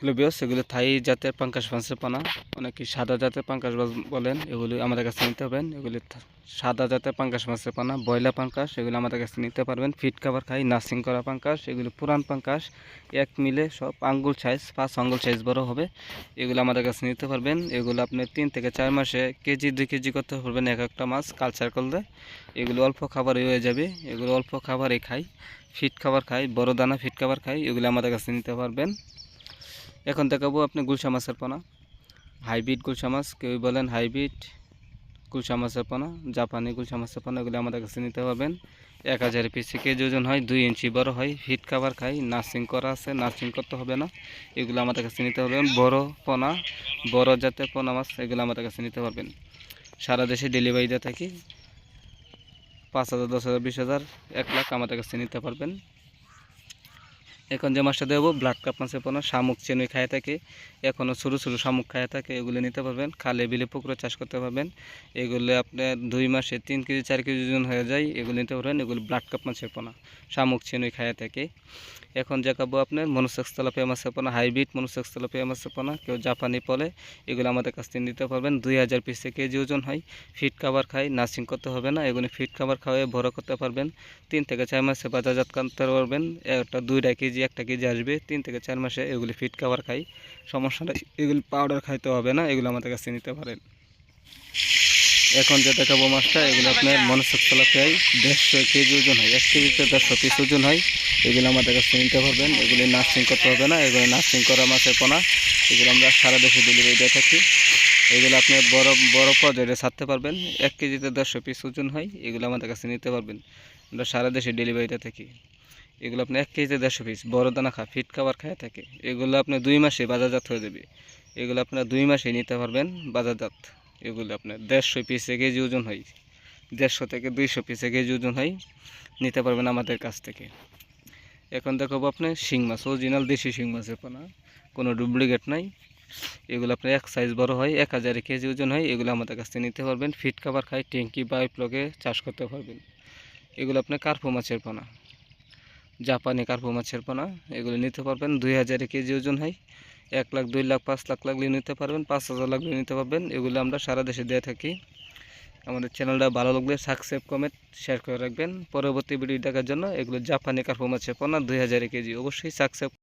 Hello বিয়স এগুলো থাই জাতের পাঙ্কাশ মাছের পানা, অনেকে সাদা জাতের পাঙ্কাশ মাছ বলেন, এগুলি আমাদের কাছে নিতে হবেন এগুলি সাদা জাতের পাঙ্কাশ মাছের পানা বয়লা পাঙ্কাশ, এগুলো আমাদের কাছে নিতে পারবেন। ফিট কাভার খাই, নার্সিং করা পাঙ্কাশ, এগুলো পুরান পাঙ্কাশ, এক মিলে সব আঙ্গুল সাইজ পাঁচ আঙ্গুল সাইজ বড় হবে, এগুলো আমাদের কাছে নিতে পারবেন। এগুলো আপনি তিন থেকে চার মাসে কেজি, দুই কেজি করতে পারবেন এক একটা মাছ কালচার করলে। এগুলো অল্প খাবারই হয়ে যাবে, এগুলো অল্প খাবারই খাই। ফিট খাবার খাই, বড় দানা ফিট খাবার খাই, এগুলো আমাদের কাছে নিতে পারবেন। এখন দেখাবো আপনি গুলশা মাছের পোনা। হাইব্রিড গুলশা মাছ কেউ বলেন হাইব্রিড গুলশা মাছের পোনা, জাপানি গুলশা মাছের পোনা, এগুলো আমাদের কাছে নিতে পারবেন। এক হাজার পিস কেজি ওজন হয়, দুই ইঞ্চি বড় হয়, হিট খাবার খাই, নার্সিং করা আছে, নার্সিং করতে হবে না, এগুলো আমাদের কাছে নিতে পারবেন। বড় পোনা, বড় জাতের পোনা মাছ, এগুলো আমাদের কাছে নিতে পারবেন। সারা দেশে ডেলিভারি দিয়ে থাকি, পাঁচ হাজার, দশ হাজার, বিশ হাজার, এক লাখ আমাদের কাছে নিতে পারবেন। এখন যে মাছটা দেবো ব্লাড কাপ মাছের পোনা, শামুক চেনুই খায় থাকে। এখনও ছোটো ছোটো শামুক খায় থাকে, এগুলো নিতে পারবেন। খালে বিলে পুকুরে চাষ করতে পারবেন। এগুলো আপনার দুই মাসে তিন কেজি, চার কেজি ওজন হয়ে যায়, এগুলো নিতে পারবেন। এগুলো ব্লাড কাপ মাছের পোনা, শামুক চেনুই খায় থাকে। এখন যে দেখাবো আপনার মনুসেক্স তেলাপিয়া মাছের পোনা, হাইব্রিড মনুসেক্স তেলাপিয়া মাছের পোনা, কেউ জাপানি পলে এগুলো আমাদের কাছ থেকে নিতে পারবেন। দুই হাজার পিসে কেজি ওজন হয় ফিট খাবার খাই নার্সিং করতে হবে না, এগুলো ফিট খাবার খাওয়াই বড় করতে পারবেন। তিন থেকে চার মাসে বাজারজাত করতে পারবেন, একটা দুইটা কেজি একটা কেজি আসবে, তিন থেকে চার মাসে এগুলি ফিট খাবার খাই। সমস্যাটা এগুলি পাউডার খাইতে হবে না, এগুলো আমাদের কাছে নিতে পারেন। এখন যে দেখাবো মাছটা, এগুলো আপনার মনসক তেলাপিয়ায় দেড়শো কেজি ওজন হয়, এক কেজিতে দেড়শো পিস ওজন হয়। এগুলো আমাদের কাছে নিতে পারবেন, এগুলি নার্সিং করতে হবে না, এগুলো নার্সিং করা মাছের পোনা, এগুলো আমরা সারা দেশে ডেলিভারি দিয়ে থাকি। এগুলো আপনি বড় বড় পর্যায়ে ছাড়তে পারবেন, এক কেজিতে দেড়শো পিস ওজন হয়, এগুলো আমাদের কাছে নিতে পারবেন। আমরা সারা দেশে ডেলিভারিতে থাকি। এগুলো আপনি এক কেজিতে দেড়শো পিস, বড় দানা খা, ফিট খাবার খায় থাকে। এগুলো আপনি দুই মাসে বাজারজাত হয়ে যাবে। এগুলো আপনার দুই মাসে নিতে পারবেন বাজারজাত। এগুলো আপনার দেড়শো পিসে কেজি ওজন হয়। দেড়শো থেকে দুইশো পিসে কেজি ওজন হয়। নিতে পারবেন আমাদের কাছ থেকে। এখন দেখাবো আপনি শিং মাছ অরিজিনাল দেশি শিং মাছের পোনা। কোনো ডুপ্লিকেট নাই। এগুলো আপনার এক সাইজ বড় হয়, এক হাজারে কেজি ওজন হয়। এগুলো আমাদের কাছ থেকে নিতে পারবেন। ফিট খাবার খায় ট্যাঙ্কি পাইপ লগে চাষ করতে পারবেন। এগুলো আপনার কার্পো মাছের পোনা। জাপানি কার্পো মাছের পোনা, এগুলো নিতে পারবেন। দুই হাজারে কেজি ওজন হয়। এক লাখ, দুই লাখ, পাঁচ লাখ লাগলে নিতে পারবেন। পাঁচ হাজার লাগলে নিতে পারবেন। এগুলো আমরা সারা দেশে দিয়ে থাকি। আমাদের চ্যানেলটা ভালো লাগলে সাবস্ক্রাইব, কমেন্ট, শেয়ার করে রাখবেন। পরবর্তী ভিডিও দেখার জন্য এগুলো জাপানি কার্পো মাছের পোনা, দুই হাজারে কেজি। অবশ্যই সাবস্ক্রাইব